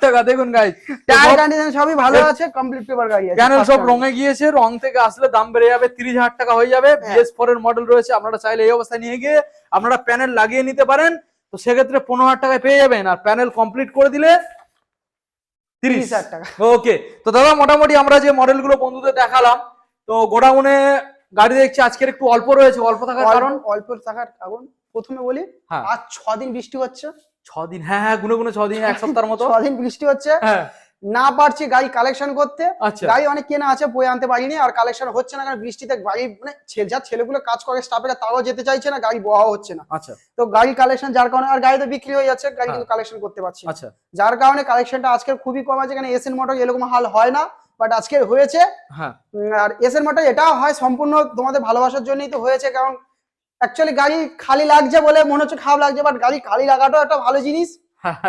S1: টাকা।
S2: দেখুন গাইস
S1: টায়ার কন্ডিশন সবই ভালো আছে কমপ্লিট পেপার গাড়ি আছে
S2: প্যানেল সব রঙে গিয়েছে রং থেকে আসলে দাম বেড়ে যাবে তিরিশ হাজার টাকা হয়ে যাবে।
S1: হ্যাঁ।
S2: এর মডেল রয়েছে আপনারা চাইলে এই অবস্থায় নিয়ে গিয়ে আপনারা প্যানেল লাগিয়ে নিতে পারেন। তো সেক্ষেত্রে পনেরো হাজার টাকায় পেয়ে যাবেন আর প্যানেল কমপ্লিট করে দিলে তিরিশ।
S1: হাজার টাকা।
S2: ওকে তো দাদা মোটামুটি আমরা যে মডেলগুলো বন্ধুদের দেখালাম তো গোডাউনে গাড়ি দেখছি আজকের একটু অল্প রয়েছে অল্প থাকার কারণ।
S1: অল্প থাকার কারণ। প্রথমে বলি
S2: হ্যাঁ।
S1: আজ ছ দিন বৃষ্টি হচ্ছে।
S2: ছ দিন হ্যাঁ হ্যাঁ গুনে গুনে ছ দিন এক সপ্তাহের মতো।
S1: ছ দিন বৃষ্টি হচ্ছে।
S2: হ্যাঁ।
S1: না পারছি গাড়ি কালেকশন করতে।
S2: আচ্ছা।
S1: গাড়ি অনেক কেনা আছে বই আনতে পারিনি আর কালেকশন হচ্ছে না কারণ বৃষ্টিতে গাড়ি মানে যা ছেলেগুলো কাজ করে স্টাফেরা তারাও যেতে চাইছে না গাড়ি বওয়া হচ্ছে না।
S2: আচ্ছা।
S1: তো গাড়ি কালেকশন যার কারণে আর গাড়ি তো বিক্রি হয়ে যাচ্ছে গাড়ি
S2: হ্যাঁ।
S1: কিন্তু কালেকশন করতে পারছি
S2: আচ্ছা।
S1: যার কারণে কালেকশনটা আজকের খুবই কম আছে এখানে এসএন মোটর এরকম হাল হয় না বাট আজকের হয়েছে।
S2: হ্যাঁ।
S1: আর এসএন মোটর এটাও হয় সম্পূর্ণ তোমাদের ভালোবাসার জন্যই তো হয়েছে কারণ অ্যাকচুয়ালি গাড়ি খালি লাগছে বলে মনে হচ্ছে খারাপ লাগছে বাট গাড়ি খালি লাগাটাও একটা ভালো জিনিস।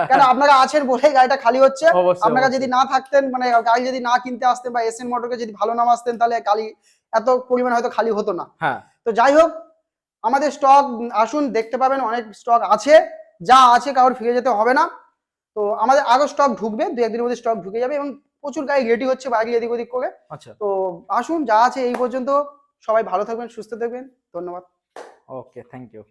S1: কেন <laughs> আপনারা আছেন বলেই গাড়িটা খালি হচ্ছে? আপনারা যদি না থাকতেন মানে গাড়ি যদি না কিনতে আসতেন বা এসএন মোটরকে যদি ভালো নাম আসতেন তাহলে খালি এত পরিমাণ হয়তো খালি হতো না।
S2: হ্যাঁ।
S1: তো যাই হোক আমাদের স্টক আসুন দেখতে পাবেন অনেক স্টক আছে। যা আছে কারোর ফিরে যেতে হবে না। তো আমাদের আরও স্টক ঢুকবে দু একদিনের মধ্যে স্টক ঢুকে যাবে এবং প্রচুর গাড়ি রেডি হচ্ছে বাইরে এদিক ওদিক করে।
S2: আচ্ছা।
S1: তো আসুন যা আছে এই পর্যন্ত। সবাই ভালো থাকবেন সুস্থ থাকবেন। ধন্যবাদ।
S2: Okay thank you